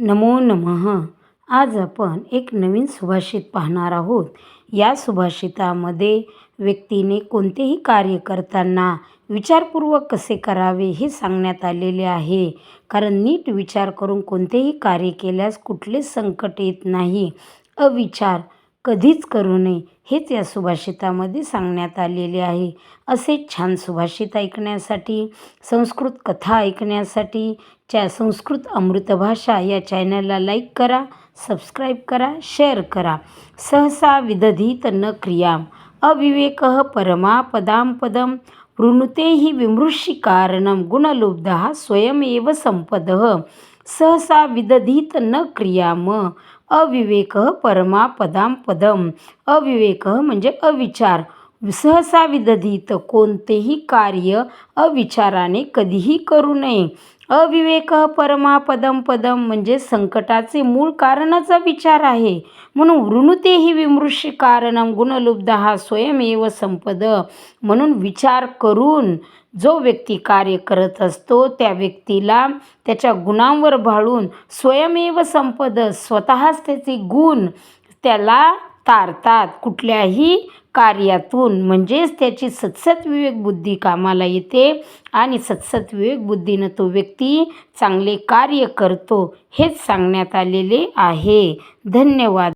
नमो नमः. आज आपण एक नवीन सुभाषित पाहणार आहोत. या सुभाषितामध्ये व्यक्तीने कोणतेही कार्य करताना विचारपूर्वक कसे करावे हे सांगण्यात आलेले आहे. कारण नीट विचार करून कोणतेही कार्य केल्यास कुठले संकट येत नाही. अविचार कधीच करू नये हेच या सुभाषितामध्ये सांगण्यात आलेले आहे. असे छान सुभाषित ऐकण्यासाठी संस्कृत कथा ऐकण्यासाठी च्या संस्कृत अमृतभाषा या चॅनलला लाईक करा सबस्क्राईब करा शेअर करा. सहसा विदधीत न क्रियाम अविवेक परमा पदां पदम वृणुते ही विमृषी कारणम. गुणलुब्ध स्वयमेव संपद. सहसा विदधीत न क्रियाम. अविवेक परमा पदां पदम. अविवेक म्हणजे अविचार. सहसा विदधीत कोणतेही कार्य अविचाराने कधीही करू नये. अविवेक परमापदम पदम म्हणजे संकटाचे मूळ कारणाचा विचार आहे. म्हणून वृणुते ही विमृषी कारणम गुणलुब्ध हा स्वयमेव संपद. म्हणून विचार करून जो व्यक्ती कार्य करत असतो त्या व्यक्तीला त्याच्या गुणांवर भाळून स्वयमेव संपद स्वतःच त्याचे गुण त्याला तारतात. कुठल्याही कार्यातून म्हणजेच त्याची सत्सत विवेकबुद्धी कामाला येते आणि सत्सत विवेकबुद्धीनं तो व्यक्ती चांगले कार्य करतो हेच सांगण्यात आलेले आहे. धन्यवाद.